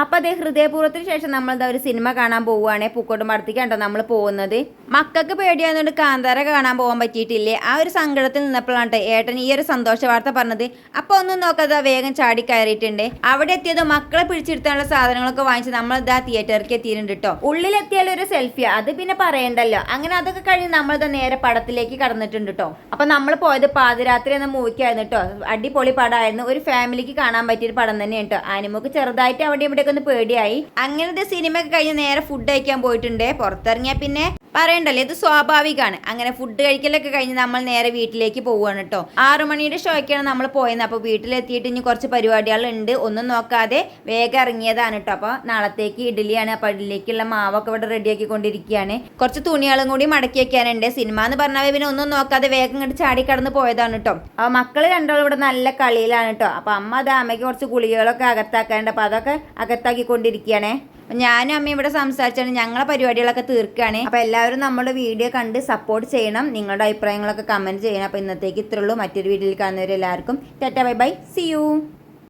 അപ്പൊ അതേ ഹൃദയപൂർവത്തിന് ശേഷം നമ്മൾ എന്താ ഒരു സിനിമ കാണാൻ പോവുകയാണെ. പൂക്കോട്ടും പടത്തേക്കാണ്ടോ നമ്മൾ പോകുന്നത്? മക്കൾക്ക് പേടിയായതുകൊണ്ട് കാന്താര കാണാൻ പോകാൻ പറ്റിയിട്ടില്ലേ? ആ ഒരു സങ്കടത്തിൽ നിന്നപ്പോഴാണ് ഏട്ടൻ ഈ ഒരു സന്തോഷ വാർത്ത പറഞ്ഞത്. അപ്പൊ ഒന്നും നോക്കാതെ വേഗം ചാടി കയറിയിട്ടുണ്ട്. അവിടെ എത്തിയത് മക്കളെ പിടിച്ചിരുത്താനുള്ള സാധനങ്ങളൊക്കെ വാങ്ങിച്ച് നമ്മൾ ഇതാ തിയേറ്ററിലേക്ക് എത്തിയിട്ടുണ്ട് കേട്ടോ ഉള്ളിലെത്തിയാൽ ഒരു സെൽഫി അത് പിന്നെ പറയണ്ടല്ലോ. അങ്ങനെ അതൊക്കെ കഴിഞ്ഞ് നമ്മൾ ഇതാ നേരെ പടത്തിലേക്ക് കടന്നിട്ടുണ്ട് കേട്ടോ അപ്പൊ നമ്മൾ പോയത് പാതിരാത്രി എന്ന മൂവിക്കായിരുന്നു കേട്ടോ അടിപൊളി പടമായിരുന്നു ഒരു ഫാമിലിക്ക് കാണാൻ പറ്റിയ ഒരു പടം തന്നെ കേട്ടോ ആനിമോക്ക് ചെറുതായിട്ട് അവിടെ ഇവിടെയൊക്കെ ഒന്ന് പേടിയായി. അങ്ങനത്തെ സിനിമ ഒക്കെ കഴിഞ്ഞ് നേരെ ഫുഡ് കഴിക്കാൻ പോയിട്ടുണ്ട്. പുറത്തിറങ്ങിയാൽ പിന്നെ പറയണ്ടല്ലോ ഇത് സ്വാഭാവികമാണ് അങ്ങനെ ഫുഡ് കഴിക്കലൊക്കെ കഴിഞ്ഞ് നമ്മൾ നേരെ വീട്ടിലേക്ക് പോവുകയാണ് കേട്ടോ ആറു മണിയുടെ ഷോയ്ക്കാണ് നമ്മൾ പോയത് അപ്പോൾ വീട്ടിലെത്തിയിട്ട് ഇനി കുറച്ച് പരിപാടികൾ ഉണ്ട് ഒന്നും നോക്കാതെ വേഗം ഇറങ്ങിയതാണ് കേട്ടോ അപ്പോൾ നാളത്തേക്ക് ഇഡ്ഡലിയാണ്. അപ്പോൾ ഇഡ്ഡലിക്കുള്ള മാവൊക്കെ ഇവിടെ റെഡിയാക്കി കൊണ്ടിരിക്കുകയാണ് കുറച്ച് തുണികളും കൂടി മടക്കി വെക്കാനുണ്ട്. സിനിമ എന്ന് പറഞ്ഞാൽ പിന്നെ ഒന്നും നോക്കാതെ വേഗം ഇങ്ങോട്ട് ചാടി കടന്ന് പോയതാണ് കേട്ടോ അപ്പോൾ മക്കൾ രണ്ടാളും ഇവിടെ നല്ല കളിയിലാണ് കേട്ടോ അപ്പോൾ അമ്മ അത് അമ്മയ്ക്ക് കുറച്ച് ഗുളികകളൊക്കെ അകത്താക്കാനുണ്ട്. അപ്പോൾ അതൊക്കെ അകത്താക്കിക്കൊണ്ടിരിക്കുകയാണേ. ഞാനും അമ്മയും ഇവിടെ സംസാരിച്ചാണ് ഞങ്ങളെ പരിപാടികളൊക്കെ തീർക്കുകയാണ്. അപ്പൊ എല്ലാവരും നമ്മുടെ വീഡിയോ കണ്ട് സപ്പോർട്ട് ചെയ്യണം. നിങ്ങളുടെ അഭിപ്രായങ്ങളൊക്കെ കമന്റ് ചെയ്യണം. അപ്പൊ ഇന്നത്തേക്ക് ഇത്രയുള്ളൂ. മറ്റൊരു വീഡിയോയിൽ കാണുന്നവരെല്ലാവർക്കും tata bye bye. See you